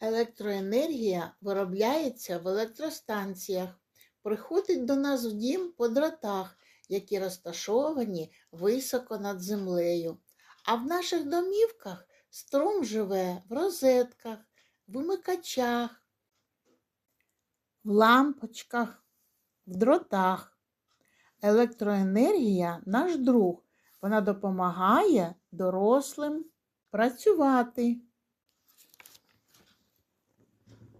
Електроенергія виробляється в електростанціях, приходить до нас в дім по дротах, які розташовані високо над землею. А в наших домівках струм живе в розетках, вимикачах, в лампочках, в дротах. Електроенергія наш друг. Вона допомагає дорослим працювати.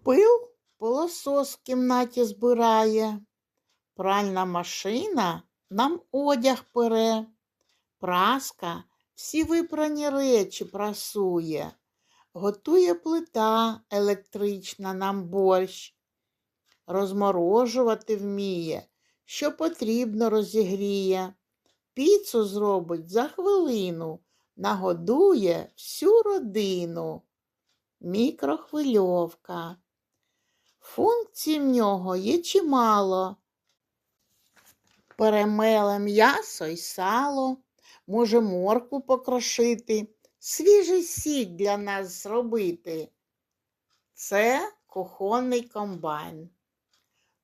Пил пилосос в кімнаті збирає, пральна машина нам одяг пере, праска всі випрані речі прасує, готує плита електрична нам борщ, розморожувати вміє, що потрібно розігріє, піцу зробить за хвилину, нагодує всю родину. Мікрохвильовка. Функцій в нього є чимало. Перемеле м'ясо й сало, може моркву покрошити, свіжий сік для нас зробити. Це кухонний комбайн.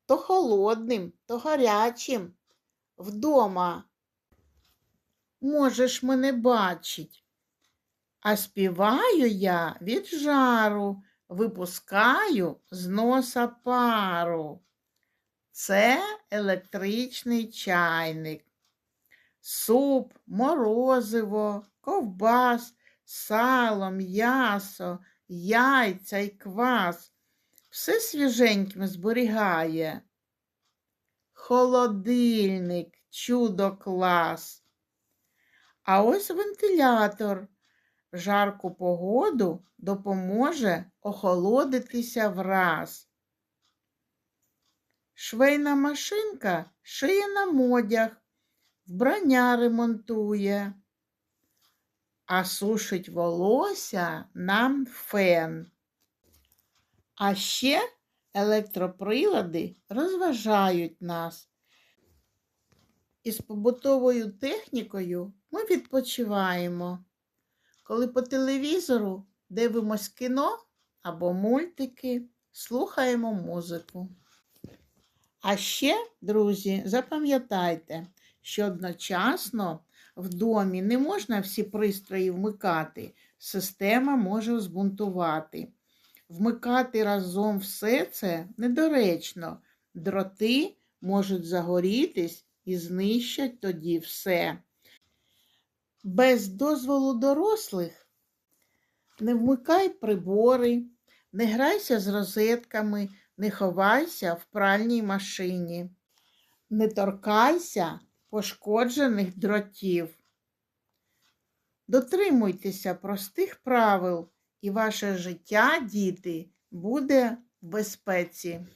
То холодним, то гарячим. Вдома можеш мене бачить. А співаю я від жару, випускаю з носа пару. Це електричний чайник. Суп, морозиво, ковбас, сало, м'ясо, яйця й квас. Все свіженьким зберігає. Холодильник, чудо клас. А ось вентилятор жарку погоду допоможе охолодитися враз. Швейна машинка шиє нам одяг, вбрання ремонтує, а сушить волосся нам фен. А ще електроприлади розважають нас. Із побутовою технікою ми відпочиваємо коли по телевізору дивимось кіно або мультики, слухаємо музику. А ще, друзі, запам'ятайте, що одночасно в домі не можна всі пристрої вмикати, система може збунтувати. Вмикати разом все це недоречно. Дроти можуть загорітись і знищать тоді все. Без дозволу дорослих не вмикай прибори, не грайся з розетками, не ховайся в пральній машині, не торкайся пошкоджених дротів. Дотримуйтеся простих правил, і ваше життя, діти, буде в безпеці.